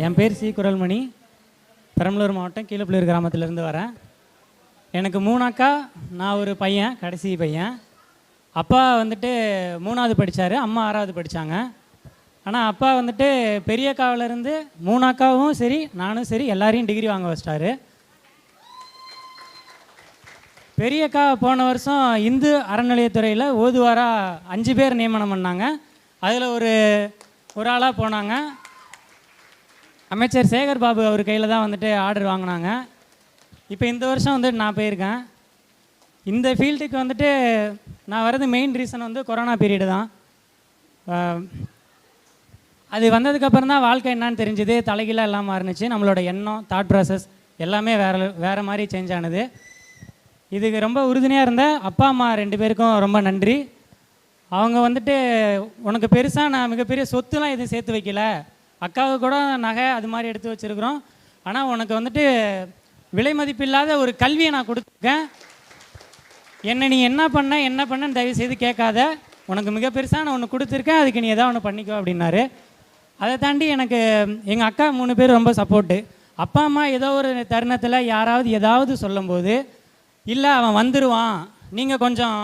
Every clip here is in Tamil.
என் பேர் சி. குரல்மணி. பெரம்பலூர் மாவட்டம் கீழப்பள்ளூர் கிராமத்திலேருந்து வரேன். எனக்கு மூணாக்கா நான் ஒரு பையன் கடைசி பையன். அப்பா வந்துட்டு மூணாவது படித்தார் அம்மா ஆறாவது படித்தாங்க ஆனால் அப்பா வந்துட்டு பெரிய அக்காவிலேருந்து மூணாக்காவும் சரி நானும் சரி எல்லாரையும் டிகிரி வாங்க வச்சிட்டாரு. பெரிய அக்கா போன வருஷம் இந்து அறநிலையத்துறையில் ஓதுவாராக அஞ்சு பேர் நியமனம் பண்ணாங்க. அதில் ஒரு ஒரு ஆளாக போனாங்க. அமைச்சர் சேகர் பாபு அவர் கையில் தான் வந்துட்டு ஆர்டர் வாங்கினாங்க. இப்போ இந்த வருஷம் வந்துட்டு நான் போயிருக்கேன். இந்த ஃபீல்டுக்கு வந்துட்டு நான் வர்றது மெயின் ரீசன் வந்து கொரோனா பீரியடு தான். அது வந்ததுக்கப்புறம் தான் வாழ்க்கை என்னன்னு தெரிஞ்சுது. தலைகீழாக எல்லாம் மாறுனுச்சு. நம்மளோட எண்ணம் தாட் ப்ராசஸ் எல்லாமே வேறு வேறு மாதிரி சேஞ்ச் ஆனது. இதுக்கு ரொம்ப உறுதுணையாக இருந்த அப்பா அம்மா ரெண்டு பேருக்கும் ரொம்ப நன்றி. அவங்க வந்துட்டு உனக்கு பெருசாக நான் மிகப்பெரிய சொத்துலாம் எதுவும் சேர்த்து வைக்கல. அக்காவுக்கு கூட நகை அது மாதிரி எடுத்து வச்சுருக்குறோம். ஆனால் உனக்கு வந்துட்டு விலை மதிப்பில்லாத ஒரு கல்வியை நான் கொடுத்துருக்கேன். என்னை நீ என்ன பண்ண என்ன பண்ணன்னு தயவு செய்து கேட்காத. உனக்கு மிக பெருசாக நான் ஒன்று கொடுத்துருக்கேன். அதுக்கு நீ எதாவது ஒன்று பண்ணிக்கோ அப்படின்னாரு. அதை தாண்டி எனக்கு எங்கள் அக்கா மூணு பேர் ரொம்ப சப்போர்ட்டு. அப்பா அம்மா ஏதோ ஒரு தருணத்தில் யாராவது ஏதாவது சொல்லும்போது இல்லை அவன் வந்துடுவான் நீங்கள் கொஞ்சம்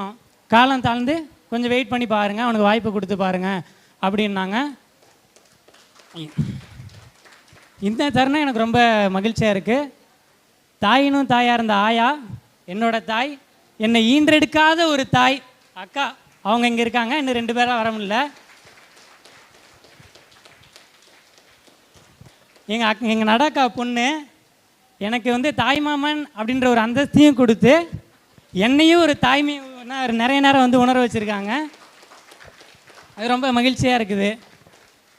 காலம் தாழ்ந்து கொஞ்சம் வெயிட் பண்ணி பாருங்கள் அவனுக்கு வாய்ப்பு கொடுத்து பாருங்கள் அப்படின்னாங்க. இந்த தருணம் எனக்கு ரொம்ப மகிழ்ச்சியாக இருக்குது தாயினும் தாயாக இருந்த ஆயா என்னோட தாய் என்னை ஈன்றெடுக்காத ஒரு தாய் அக்கா அவங்க இங்கே இருக்காங்க. இன்னும் ரெண்டு பேராக வர முடியல. எங்கள் அக் எங்கள் நடக்கா பொண்ணு எனக்கு வந்து தாய்மாமன் அப்படின்ற ஒரு அந்தஸ்தையும் கொடுத்து என்னையும் ஒரு தாய்மை நிறைய நேரம் வந்து உணர வச்சுருக்காங்க. அது ரொம்ப மகிழ்ச்சியாக இருக்குது.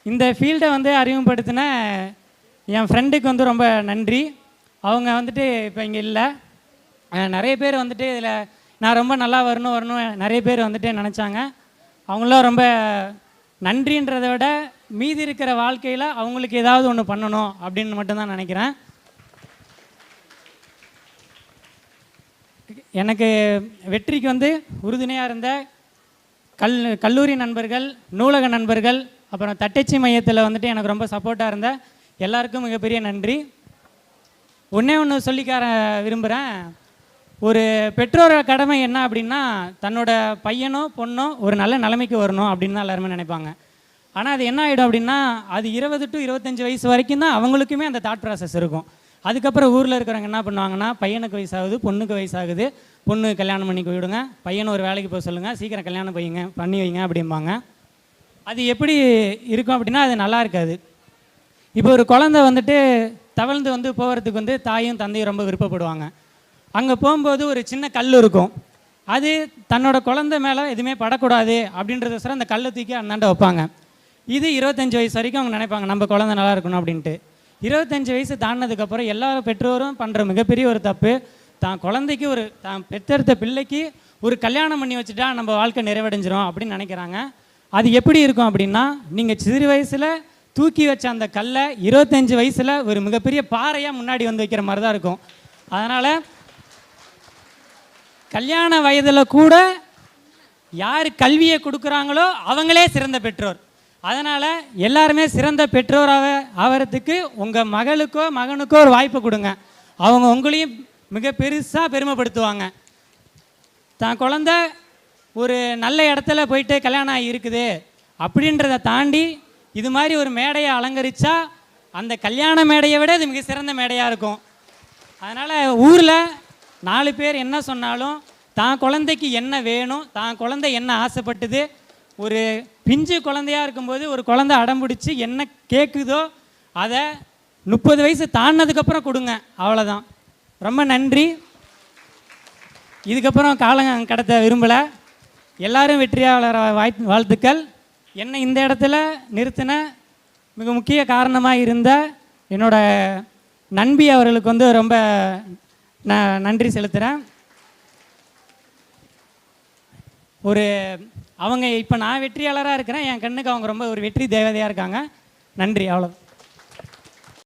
இந்த ஃபீல்டை வந்து அறிமுகப்படுத்தின என் ஃப்ரெண்டுக்கு வந்து ரொம்ப நன்றி. அவங்க வந்துட்டு இப்போ இங்கே இல்லை. நிறைய பேர் வந்துட்டு இதில் நான் ரொம்ப நல்லா வரணும் வரணும் நிறைய பேர் வந்துட்டு நினச்சாங்க. அவங்களாம் ரொம்ப நன்றின்றதை விட மீதி இருக்கிற வாழ்க்கையில் அவங்களுக்கு ஏதாவது ஒன்று பண்ணணும் அப்படின்னு மட்டும்தான் நினைக்கிறேன். எனக்கு வெற்றிக்கு வந்து உறுதுணையாக இருந்த கல் கல்லூரி நண்பர்கள் நூலக நண்பர்கள் அப்புறம் தட்டச்சி மையத்தில் வந்துட்டு எனக்கு ரொம்ப சப்போர்ட்டாக இருந்த எல்லாருக்கும் மிகப்பெரிய நன்றி. ஒன்றே ஒன்று சொல்லிக்கார விரும்புகிறேன் ஒரு பெற்றோர கடமை என்ன அப்படின்னா தன்னோட பையனோ பொண்ணோ ஒரு நல்ல நிலைமைக்கு வரணும் அப்படின்னு தான் எல்லாருமே நினைப்பாங்க. ஆனால் அது என்ன ஆகிடும் அப்படின்னா அது இருபது டு இருபத்தஞ்சி வயசு வரைக்கும் தான் அவங்களுக்குமே அந்த தாட் ப்ராசஸ் இருக்கும். அதுக்கப்புறம் ஊரில் இருக்கிறவங்க என்ன பண்ணுவாங்கன்னா பையனுக்கு வயசாகுது பொண்ணுக்கு வயசாகுது பொண்ணு கல்யாணம் பண்ணி போயிடுங்க பையனை ஒரு வேலைக்கு போக சொல்லுங்கள் சீக்கிரம் கல்யாணம் பையங்க பண்ணி வைங்க அப்படிம்பாங்க. அது எப்படி இருக்கும் அப்படின்னா அது நல்லா இருக்காது. இப்போ ஒரு குழந்தை வந்துட்டு தவழ்ந்து வந்து போகிறதுக்கு வந்து தாயும் தந்தையும் ரொம்ப விருப்பப்படுவாங்க. அங்கே போகும்போது ஒரு சின்ன கல் இருக்கும். அது தன்னோட குழந்தை மேலே எதுவுமே படக்கூடாது அப்படின்றதோசரம் அந்த கல்லை தூக்கி அண்ணாண்ட வைப்பாங்க. இது இருபத்தஞ்சி வயசு வரைக்கும் அவங்க நினைப்பாங்க நம்ம குழந்தை நல்லா இருக்கணும் அப்படின்ட்டு. இருபத்தஞ்சி வயசு தாண்டினதுக்கப்புறம் எல்லா பெற்றோரும் பண்ணுற மிகப்பெரிய ஒரு தப்பு தான் குழந்தைக்கு ஒரு தான் பெற்றெடுத்த பிள்ளைக்கு ஒரு கல்யாணம் பண்ணி வச்சுட்டா நம்ம வாழ்க்கை நிறைவடைஞ்சிரும் அப்படின்னு நினைக்கிறாங்க. அது எப்படி இருக்கும் அப்படின்னா நீங்கள் சிறு வயசில் தூக்கி வச்ச அந்த கல்லை இருபத்தஞ்சி வயசில் ஒரு மிகப்பெரிய பாறையாக முன்னாடி வந்து வைக்கிற மாதிரி தான் இருக்கும். அதனால் கல்யாண வயதில் கூட யார் கல்வியை கொடுக்குறாங்களோ அவங்களே சிறந்த பெற்றோர். அதனால் எல்லாருமே சிறந்த பெற்றோராக ஆகிறதுக்கு உங்கள் மகளுக்கோ மகனுக்கோ ஒரு வாய்ப்பு கொடுங்க. அவங்க உங்களையும் மிக பெருசாக பெருமைப்படுத்துவாங்க. தான் குழந்த ஒரு நல்ல இடத்துல போயிட்டு கல்யாணம் ஆகி இருக்குது அப்படின்றத தாண்டி இது மாதிரி ஒரு மேடையை அலங்கரித்தா அந்த கல்யாண மேடையை விட இது மிக சிறந்த மேடையாக இருக்கும். அதனால் ஊரில் நாலு பேர் என்ன சொன்னாலும் தான் குழந்தைக்கு என்ன வேணும் தான் குழந்தை என்ன ஆசைப்பட்டது ஒரு பிஞ்சு குழந்தையாக இருக்கும்போது ஒரு குழந்தை அடம்பிடிச்சு என்ன கேட்குதோ அதை முப்பது வயசு தாண்டினதுக்கப்புறம் கொடுங்க அவ்வளோதான் ரொம்ப நன்றி. இதுக்கப்புறம் காலம் கடத்த விரும்பலை. எல்லாரும் வெற்றியாளர் வாய்ப்பு வாழ்த்துக்கள். என்னை இந்த இடத்துல நிறுத்தின மிக முக்கிய காரணமாக இருந்த என்னோட நண்பி அவர்களுக்கு வந்து ரொம்ப நான் நன்றி செலுத்துகிறேன் ஒரு அவங்க இப்போ நான் வெற்றியாளராக இருக்கிறேன். என் கண்ணுக்கு அவங்க ரொம்ப ஒரு வெற்றி தேவதையாக இருக்காங்க. நன்றி அவ்வளோ